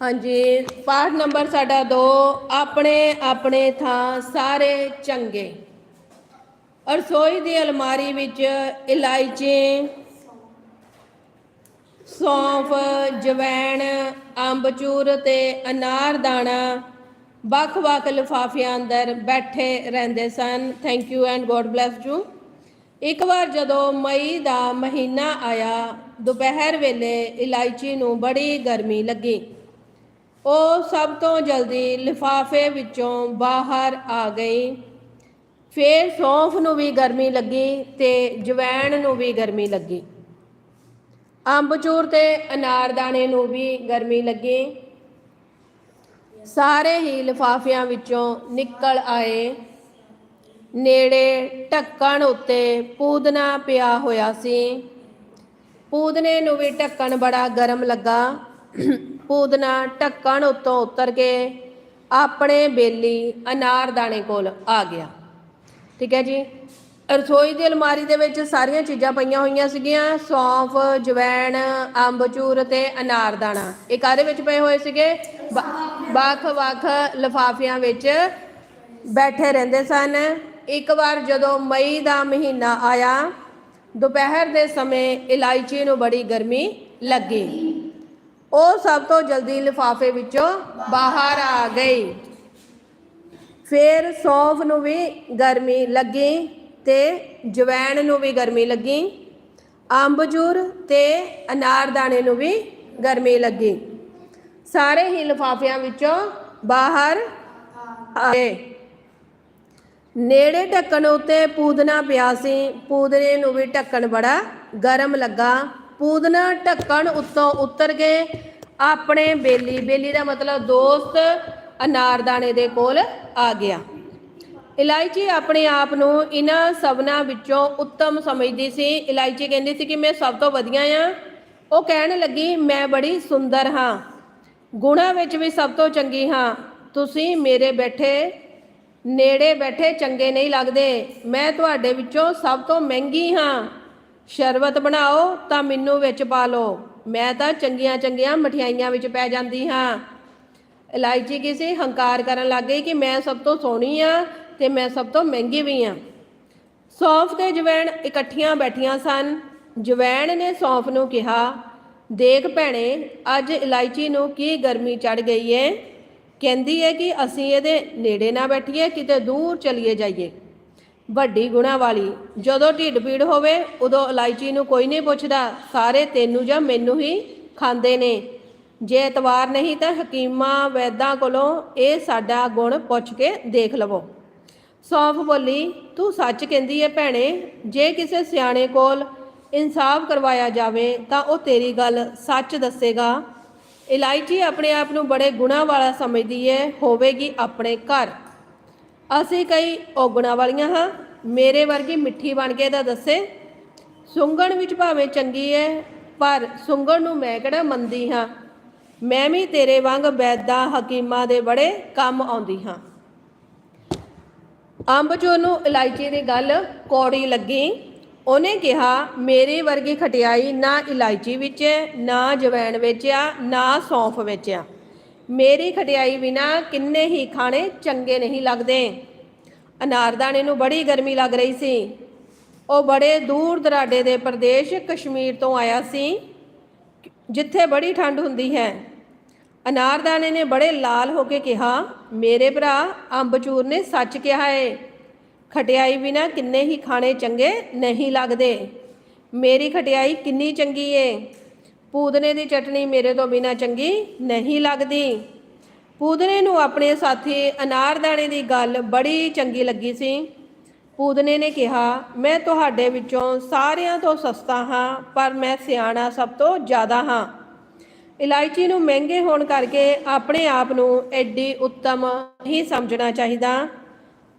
ਹਾਂਜੀ, ਪਾਠ ਨੰਬਰ ਸਾਡਾ 2 ਆਪਣੇ ਆਪਣੇ ਥਾਂ ਸਾਰੇ ਚੰਗੇ। ਰਸੋਈ ਦੀ ਅਲਮਾਰੀ ਵਿੱਚ ਇਲਾਇਚੀ, ਸੌਂਫ, ਜਵੈਣ, ਅੰਬਚੂਰ ਤੇ ਅਨਾਰ ਦਾਣਾ ਵੱਖ-ਵੱਖ ਲਿਫਾਫਿਆਂ ਅੰਦਰ ਬੈਠੇ ਰਹਿੰਦੇ ਸਨ। Thank you and god bless you ਇੱਕ ਵਾਰ ਜਦੋਂ ਮਈ ਦਾ ਮਹੀਨਾ ਆਇਆ, ਦੁਪਹਿਰ ਵੇਲੇ ਇਲਾਇਚੀ ਨੂੰ ਬੜੀ ਗਰਮੀ ਲੱਗੀ। ਉਹ ਸਭ ਤੋਂ ਜਲਦੀ ਲਿਫਾਫੇ ਵਿੱਚੋਂ ਬਾਹਰ ਆ ਗਈ। ਫੇਰ ਸੌਂਫ ਨੂੰ ਵੀ ਗਰਮੀ ਲੱਗੀ ਤੇ ਜਵੈਣ ਨੂੰ ਵੀ ਗਰਮੀ ਲੱਗੀ। ਅੰਬਚੂਰ ਤੇ ਅਨਾਰਦਾਣੇ ਨੂੰ ਵੀ ਗਰਮੀ ਲੱਗੀ। ਸਾਰੇ ਹੀ ਲਿਫਾਫਿਆਂ ਵਿੱਚੋਂ ਨਿਕਲ ਆਏ। ਨੇੜੇ ਢੱਕਣ ਉੱਤੇ ਪੂਦਨਾ ਪਿਆ ਹੋਇਆ ਸੀ। ਪੂਦਨੇ ਨੂੰ ਵੀ ਢੱਕਣ ਬੜਾ ਗਰਮ ਲੱਗਾ। ਪੂਦਨਾ ਢੱਕਣ ਉੱਤੋਂ ਉਤਰ ਕੇ ਆਪਣੇ ਬੇਲੀ ਅਨਾਰਦਾਣੇ ਕੋਲ ਆ ਗਿਆ। ਠੀਕ ਹੈ ਜੀ? ਰਸੋਈ ਦੀ ਅਲਮਾਰੀ ਦੇ ਵਿੱਚ ਸਾਰੀਆਂ ਚੀਜ਼ਾਂ ਪਈਆਂ ਹੋਈਆਂ ਸੀਗੀਆਂ। ਸੌਂਫ, ਜਵੈਣ, ਅੰਬਚੂਰ ਤੇ ਅਨਾਰਦਾਣਾ। ਇਹ ਕਾਦੇ ਵਿੱਚ ਪਏ ਹੋਏ ਸੀਗੇ? ਵੱਖ-ਵੱਖ ਲਿਫਾਫਿਆਂ ਵਿੱਚ ਬੈਠੇ ਰਹਿੰਦੇ ਸਨ। ਇੱਕ ਵਾਰ ਜਦੋਂ ਮਈ ਦਾ ਮਹੀਨਾ ਆਇਆ, ਦੁਪਹਿਰ ਦੇ ਸਮੇਂ ਇਲਾਇਚੀ ਨੂੰ ਬੜੀ ਗਰਮੀ ਲੱਗੀ। ਉਹ ਸਭ ਤੋਂ ਜਲਦੀ ਲਿਫਾਫੇ ਵਿੱਚੋਂ ਬਾਹਰ ਆ ਗਈ। ਫਿਰ ਸੌਂਫ ਨੂੰ ਵੀ ਗਰਮੀ ਲੱਗੀ ਤੇ ਜਵੈਣ ਨੂੰ ਵੀ ਗਰਮੀ ਲੱਗੀ। ਅੰਬਜੂਰ ਤੇ ਅਨਾਰਦਾਣੇ ਨੂੰ ਵੀ ਗਰਮੀ ਲੱਗੀ। ਸਾਰੇ ਹੀ ਲਿਫਾਫਿਆਂ ਵਿੱਚੋਂ ਬਾਹਰ ਆਏ ਨੇੜੇ ਢੱਕਣ ਉੱਤੇ ਪੂਦਨਾ ਪਿਆ ਸੀ। ਪੂਦਨੇ ਨੂੰ ਵੀ ਢੱਕਣ ਬੜਾ ਗਰਮ ਲੱਗਾ। ਪੂਦਨਾ ਢੱਕਣ ਉੱਤੋਂ ਉਤਰ ਕੇ ਆਪਣੇ ਬੇਲੀ ਬੇਲੀ ਦਾ ਮਤਲਬ ਦੋਸਤ ਅਨਾਰਦਾਣੇ ਦੇ ਕੋਲ ਆ ਗਿਆ। ਇਲਾਇਚੀ ਆਪਣੇ ਆਪ ਨੂੰ ਇਹਨਾਂ ਸਭਨਾ ਵਿੱਚੋਂ ਉੱਤਮ ਸਮਝਦੀ ਸੀ। ਇਲਾਇਚੀ ਕਹਿੰਦੀ ਸੀ ਕਿ ਮੈਂ ਸਭ ਤੋਂ ਵਧੀਆ ਆ। ਉਹ ਕਹਿਣ ਲੱਗੀ, ਮੈਂ ਬੜੀ ਸੁੰਦਰ ਹਾਂ। ਗੁਣਾ ਵਿੱਚ ਵੀ ਸਭ ਤੋਂ ਚੰਗੀ ਹਾਂ। ਤੁਸੀਂ ਮੇਰੇ ਬੈਠੇ ਨੇੜੇ ਬੈਠੇ ਚੰਗੇ ਨਹੀਂ ਲੱਗਦੇ। ਮੈਂ ਤੁਹਾਡੇ ਵਿੱਚੋਂ ਸਭ ਤੋਂ ਮਹਿੰਗੀ ਹਾਂ। ਸ਼ਰਬਤ ਬਣਾਓ ਤਾਂ ਮੈਨੂੰ ਵਿੱਚ ਪਾ ਲਓ। ਮੈਂ ਤਾਂ ਚੰਗੀਆਂ ਚੰਗੀਆਂ ਮਠਿਆਈਆਂ ਵਿੱਚ ਪੈ ਜਾਂਦੀ ਹਾਂ। ਇਲਾਇਚੀ ਕਿਸੇ ਹੰਕਾਰ ਕਰਨ ਲੱਗ ਗਈ ਕਿ ਮੈਂ ਸਭ ਤੋਂ ਸੋਹਣੀ ਆ ਤੇ ਮੈਂ ਸਭ ਤੋਂ ਮਹਿੰਗੀ ਵੀ ਆ ਸੌਂਫ ਤੇ ਜਵੈਣ ਇਕੱਠੀਆਂ ਬੈਠੀਆਂ ਸਨ। ਜਵੈਣ ਨੇ ਸੌਂਫ ਨੂੰ ਕਿਹਾ, ਦੇਖ ਭੈਣੇ, ਅੱਜ ਇਲਾਇਚੀ ਨੂੰ ਕੀ ਗਰਮੀ ਚੜ ਗਈ ਏ? ਕਹਿੰਦੀ ਹੈ ਕਿ ਅਸੀਂ ਇਹਦੇ ਨੇੜੇ ਨਾ ਬੈਠੀਏ, ਕਿਤੇ ਦੂਰ ਚਲੀਏ ਜਾਈਏ। ਵੱਡੀ ਗੁਣਾ ਵਾਲੀ ਜਦੋਂ ਢਿੱਡ ਪੀੜ ਹੋਵੇ, ਉਦੋਂ ਇਲਾਇਚੀ ਨੂੰ ਕੋਈ ਨਹੀਂ ਪੁੱਛਦਾ, ਸਾਰੇ ਤੈਨੂੰ ਜਾਂ ਮੈਨੂੰ ਹੀ ਖਾਂਦੇ ਨੇ। ਜੇ ਇਤਵਾਰ ਨਹੀਂ ਤਾਂ ਹਕੀਮਾਂ ਵੈਦਾਂ ਕੋਲੋਂ ਇਹ ਸਾਡਾ ਗੁਣ ਪੁੱਛ ਕੇ ਦੇਖ ਲਵੋ। ਸੌਂਫ ਬੋਲੀ, ਤੂੰ ਸੱਚ ਕਹਿੰਦੀ ਏ ਭੈਣੇ, ਜੇ ਕਿਸੇ ਸਿਆਣੇ ਕੋਲ ਇਨਸਾਫ ਕਰਵਾਇਆ ਜਾਵੇ, ਤਾਂ ਉਹ ਤੇਰੀ ਗੱਲ ਸੱਚ ਦੱਸੇਗਾ। ਇਲਾਇਚੀ ਆਪਣੇ ਆਪ ਨੂੰ ਬੜੇ ਗੁਣਾ ਵਾਲਾ ਸਮਝਦੀ ਹੈ, ਹੋਵੇਗੀ ਆਪਣੇ ਘਰ। ਅਸੀਂ ਕਈ ਔਗਣਾ ਵਾਲੀਆਂ ਹਾਂ। ਮੇਰੇ ਵਰਗੀ ਮਿੱਠੀ ਬਣ ਕੇ ਤਾਂ ਦੱਸੇ, ਸੁੰਗਣ ਵਿੱਚ ਭਾਵੇਂ ਚੰਗੀ ਹੈ, ਪਰ ਸੁੰਗਣ ਨੂੰ ਮੈਂ ਕਿਹੜਾ ਮੰਦੀ ਹਾਂ? ਮੈਂ ਵੀ ਤੇਰੇ ਵਾਂਗ ਵੈਦਾਂ ਹਕੀਮਾਂ ਦੇ ਬੜੇ ਕੰਮ ਆਉਂਦੀ ਹਾਂ। ਅੰਬ ਅੰਬਜੋ ਨੂੰ ਇਲਾਇਚੀ ਦੀ ਗੱਲ ਕੌੜੀ ਲੱਗੀ। ਉਹਨੇ ਕਿਹਾ, ਮੇਰੀ ਵਰਗੀ ਖਟਿਆਈ ਨਾ ਇਲਾਇਚੀ ਵਿੱਚ ਹੈ, ਨਾ ਜਵੈਣ ਵਿੱਚ ਆ, ਨਾ ਸੌਂਫ ਵਿੱਚ ਆ। ਮੇਰੀ ਖਟਿਆਈ ਬਿਨਾ ਕਿੰਨੇ ਹੀ ਖਾਣੇ ਚੰਗੇ ਨਹੀਂ ਲੱਗਦੇ। ਅਨਾਰਦਾਣੇ ਨੂੰ ਬੜੀ ਗਰਮੀ ਲੱਗ ਰਹੀ ਸੀ। ਉਹ ਬੜੇ ਦੂਰ ਦਰਾਡੇ ਦੇ ਪ੍ਰਦੇਸ਼ ਕਸ਼ਮੀਰ ਤੋਂ ਆਇਆ ਸੀ, ਜਿੱਥੇ ਬੜੀ ਠੰਡ ਹੁੰਦੀ ਹੈ। ਅਨਾਰਦਾਣੇ ਨੇ ਬੜੇ ਲਾਲ ਹੋ ਕੇ ਕਿਹਾ, ਮੇਰੇ ਭਰਾ ਅੰਬਚੂਰ ਨੇ ਸੱਚ ਕਿਹਾ ਏ। ਖਟਿਆਈ ਬਿਨਾ ਕਿੰਨੇ ਹੀ ਖਾਣੇ ਚੰਗੇ ਨਹੀਂ ਲੱਗਦੇ। ਮੇਰੀ ਖਟਿਆਈ ਕਿੰਨੀ ਚੰਗੀ ਏ। ਪੂਦਨੇ ਦੀ ਚਟਣੀ ਮੇਰੇ ਤੋਂ ਬਿਨਾ ਚੰਗੀ ਨਹੀਂ ਲੱਗਦੀ। ਪੂਦਨੇ ਨੂੰ ਆਪਣੇ ਸਾਥੀ ਅਨਾਰਦਾਣੇ ਦੀ ਗੱਲ ਬੜੀ ਚੰਗੀ ਲੱਗੀ ਸੀ। ਪੂਦਨੇ ਨੇ ਕਿਹਾ, ਮੈਂ ਤੁਹਾਡੇ ਵਿੱਚੋਂ ਸਾਰਿਆਂ ਤੋਂ ਸਸਤਾ ਹਾਂ, ਪਰ ਮੈਂ ਸਿਆਣਾ ਸਭ ਤੋਂ ਜ਼ਿਆਦਾ ਹਾਂ। ਇਲਾਇਚੀ ਨੂੰ ਮਹਿੰਗੇ ਹੋਣ ਕਰਕੇ ਆਪਣੇ ਆਪ ਨੂੰ ਐਡੀ ਉੱਤਮ ਹੀ ਸਮਝਣਾ ਚਾਹੀਦਾ।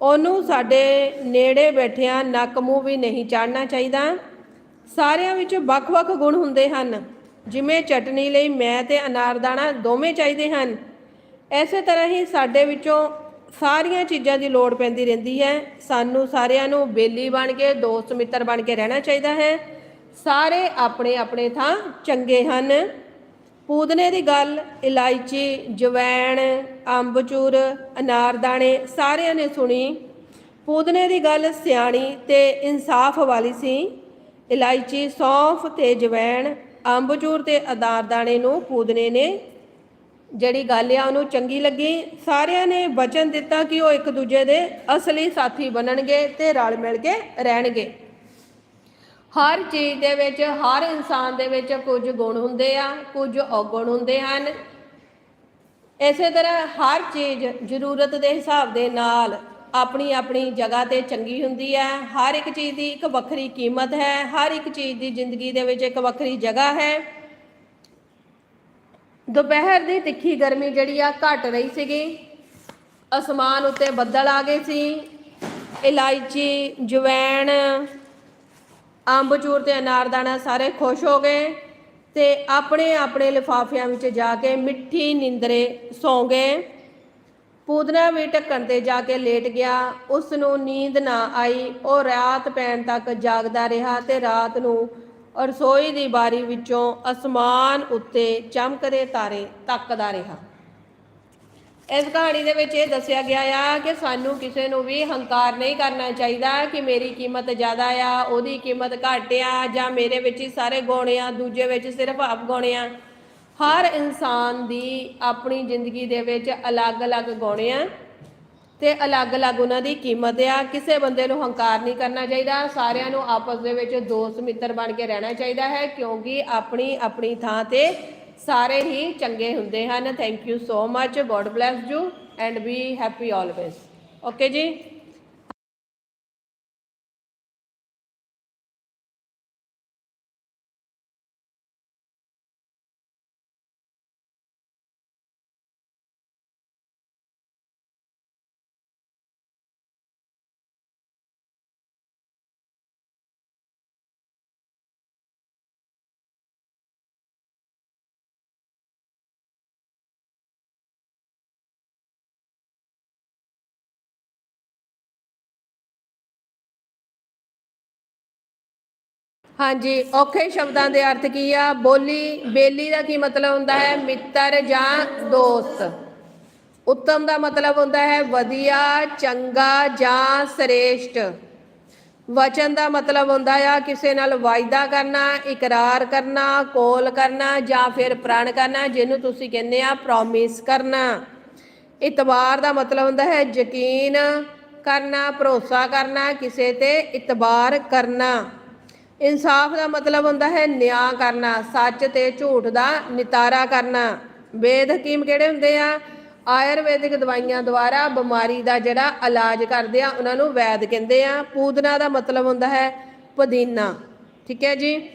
ਉਹਨੂੰ ਸਾਡੇ ਨੇੜੇ ਬੈਠਿਆਂ ਨੱਕ ਮੂੰਹ ਵੀ ਨਹੀਂ ਚਾੜਨਾ ਚਾਹੀਦਾ। ਸਾਰਿਆਂ ਵਿੱਚ ਵੱਖ-ਵੱਖ ਗੁਣ ਹੁੰਦੇ ਹਨ। ਜਿਵੇਂ ਚਟਨੀ ਲਈ ਮੈਂ ਤੇ ਅਨਾਰਦਾਣਾ ਦੋਵੇਂ ਚਾਹੀਦੇ ਹਨ। ਐਸੇ ਤਰ੍ਹਾਂ ਹੀ ਸਾਡੇ ਵਿੱਚੋਂ ਸਾਰੀਆਂ ਚੀਜ਼ਾਂ ਦੀ ਲੋੜ ਪੈਂਦੀ ਰਹਿੰਦੀ ਹੈ। ਸਾਨੂੰ ਸਾਰਿਆਂ ਨੂੰ ਬੇਲੀ ਬਣ ਕੇ, ਦੋਸਤ ਮਿੱਤਰ ਬਣ ਕੇ ਰਹਿਣਾ ਚਾਹੀਦਾ ਹੈ। ਸਾਰੇ ਆਪਣੇ ਆਪਣੇ ਥਾਂ ਚੰਗੇ ਹਨ। ਪੂਦਨੇ ਦੀ ਗੱਲ, ਇਲਾਇਚੀ, ਜਵੈਣ, ਅੰਬਚੂਰ ਅਨਾਰਦਾਣੇ ਸਾਰਿਆਂ ਨੇ ਸੁਣੀ। ਪੂਦਨੇ ਦੀ ਗੱਲ ਸਿਆਣੀ ਤੇ ਇਨਸਾਫ ਵਾਲੀ ਸੀ। ਇਲਾਇਚੀ, ਸੌਂਫ ਤੇ ਜਵੈਣ, ਅੰਬਚੂਰ ਤੇ ਅਨਾਰਦਾਣੇ ਨੂੰ ਪੂਦਨੇ ਨੇ ਜਿਹੜੀ ਗੱਲ ਆ ਉਹਨੂੰ ਚੰਗੀ ਲੱਗੀ। ਸਾਰਿਆਂ ਨੇ ਵਚਨ ਦਿੱਤਾ ਕਿ ਉਹ ਇੱਕ ਦੂਜੇ ਦੇ ਅਸਲੀ ਸਾਥੀ ਬਣਨਗੇ ਤੇ ਰਲ ਮਿਲ ਕੇ ਰਹਿਣਗੇ। ਹਰ ਚੀਜ਼ ਦੇ ਵਿੱਚ, ਹਰ ਇਨਸਾਨ ਦੇ ਵਿੱਚ ਕੁਝ ਗੁਣ ਹੁੰਦੇ ਆ, ਕੁਝ ਔਗੁਣ ਹੁੰਦੇ ਹਨ। ਇਸੇ ਤਰ੍ਹਾਂ ਹਰ ਚੀਜ਼ ਜ਼ਰੂਰਤ ਦੇ ਹਿਸਾਬ ਦੇ ਨਾਲ ਆਪਣੀ ਆਪਣੀ ਜਗ੍ਹਾ ਤੇ ਚੰਗੀ ਹੁੰਦੀ ਹੈ। ਹਰ ਇੱਕ ਚੀਜ਼ ਦੀ ਇੱਕ ਵੱਖਰੀ ਕੀਮਤ ਹੈ। ਹਰ ਇੱਕ ਚੀਜ਼ ਦੀ ਜ਼ਿੰਦਗੀ ਦੇ ਵਿੱਚ ਇੱਕ ਵੱਖਰੀ ਜਗ੍ਹਾ ਹੈ। ਦੁਪਹਿਰ ਦੀ ਤਿੱਖੀ ਗਰਮੀ ਜਿਹੜੀ ਆ ਘਟ ਰਹੀ ਸੀਗੀ। ਅਸਮਾਨ ਉੱਤੇ ਬੱਦਲ ਆ ਗਏ ਸੀ। ਇਲਾਇਚੀ, ਜਵੈਣ ਅੰਬਚੂਰ ਤੇ ਅਨਾਰਦਾਨਾ ਸਾਰੇ ਖੁਸ਼ ਹੋ ਗਏ ਤੇ ਆਪਣੇ ਆਪਣੇ ਲਿਫਾਫਿਆਂ ਵਿੱਚ ਜਾ ਕੇ ਮਿੱਠੀ ਨਿੰਦਰੇ ਸੌਂ ਗਏ। ਪੂਦਨਾ ਵੀ ਢੱਕਣ ਤੇ ਜਾ ਕੇ ਲੇਟ ਗਿਆ। ਉਸ ਨੂੰ ਨੀਂਦ ਨਾ ਆਈ। ਉਹ ਰਾਤ ਪੈਣ ਤੱਕ ਜਾਗਦਾ ਰਿਹਾ ਤੇ ਰਾਤ ਨੂੰ ਰਸੋਈ ਦੀ ਬਾਰੀ ਵਿੱਚੋਂ ਅਸਮਾਨ ਉੱਤੇ ਚਮਕਦੇ ਤਾਰੇ ਤੱਕਦਾ ਰਿਹਾ। ਇਸ ਕਹਾਣੀ ਦੇ ਵਿੱਚ ਇਹ ਦੱਸਿਆ ਗਿਆ ਆ ਕਿ ਸਾਨੂੰ ਕਿਸੇ ਨੂੰ ਵੀ ਹੰਕਾਰ ਨਹੀਂ ਕਰਨਾ ਚਾਹੀਦਾ ਕਿ ਮੇਰੀ ਕੀਮਤ ਜ਼ਿਆਦਾ ਆ, ਉਹਦੀ ਕੀਮਤ ਘੱਟ ਆ ਜਾਂ ਮੇਰੇ ਵਿੱਚ ਹੀ ਸਾਰੇ ਗੁਣ ਆ, ਦੂਜੇ ਵਿੱਚ ਸਿਰਫ ਆਪ ਗੁਣ ਆ। ਹਰ ਇਨਸਾਨ ਦੀ ਆਪਣੀ ਜ਼ਿੰਦਗੀ ਦੇ ਵਿੱਚ ਅਲੱਗ-ਅਲੱਗ ਗੁਣ ਆ ਤੇ ਅਲੱਗ-ਅਲੱਗ ਉਹਨਾਂ ਦੀ ਕੀਮਤ ਆ। ਕਿਸੇ ਬੰਦੇ ਨੂੰ ਹੰਕਾਰ ਨਹੀਂ ਕਰਨਾ ਚਾਹੀਦਾ। ਸਾਰਿਆਂ ਨੂੰ ਆਪਸ ਦੇ ਵਿੱਚ ਦੋਸਤ ਮਿੱਤਰ ਬਣ ਕੇ ਰਹਿਣਾ ਚਾਹੀਦਾ ਹੈ ਕਿਉਂਕਿ ਆਪਣੀ ਆਪਣੀ ਥਾਂ ਤੇ ਸਾਰੇ ਹੀ ਚੰਗੇ ਹੁੰਦੇ ਹਨ। Thank you so much god bless you and be happy always okay ਜੀ? ਹਾਂਜੀ, ਔਖੇ ਸ਼ਬਦਾਂ ਦੇ ਅਰਥ ਕੀ ਆ? ਬੋਲੀ, ਬੇਲੀ ਦਾ ਕੀ ਮਤਲਬ ਹੁੰਦਾ ਹੈ? ਮਿੱਤਰ ਜਾਂ ਦੋਸਤ? ਉੱਤਮ ਦਾ ਮਤਲਬ ਹੁੰਦਾ ਹੈ ਵਧੀਆ, ਚੰਗਾ ਜਾਂ ਸ੍ਰੇਸ਼ਟ? ਵਚਨ ਦਾ ਮਤਲਬ ਹੁੰਦਾ ਆ ਕਿਸੇ ਨਾਲ ਵਾਅਦਾ ਕਰਨਾ, ਇਕਰਾਰ ਕਰਨਾ, ਕੋਲ ਕਰਨਾ ਜਾਂ ਫਿਰ ਪ੍ਰਣ ਕਰਨਾ, ਜਿਹਨੂੰ ਤੁਸੀਂ ਕਹਿੰਦੇ ਆ ਪ੍ਰੋਮਿਸ ਕਰਨਾ। ਇਤਬਾਰ ਦਾ ਮਤਲਬ ਹੁੰਦਾ ਹੈ ਯਕੀਨ ਕਰਨਾ, ਭਰੋਸਾ ਕਰਨਾ, ਕਿਸੇ ਤੇ ਇਤਬਾਰ ਕਰਨਾ। ਇਨਸਾਫ ਦਾ ਮਤਲਬ ਹੁੰਦਾ ਹੈ ਨਿਆਂ ਕਰਨਾ, ਸੱਚ ਤੇ ਝੂਠ ਦਾ ਨਿਤਾਰਾ ਕਰਨਾ। ਵੇਦ ਹਕੀਮ ਕਿਹੜੇ ਹੁੰਦੇ ਆ? ਆਯੁਰਵੈਦਿਕ ਦਵਾਈਆਂ ਦੁਆਰਾ ਬਿਮਾਰੀ ਦਾ ਜਿਹੜਾ ਇਲਾਜ ਕਰਦੇ ਆ, ਉਹਨਾਂ ਨੂੰ ਵੈਦ ਕਹਿੰਦੇ ਆ। ਪੂਦਨਾ ਦਾ ਮਤਲਬ ਹੁੰਦਾ ਹੈ ਪੁਦੀਨਾ। ਠੀਕ ਹੈ ਜੀ?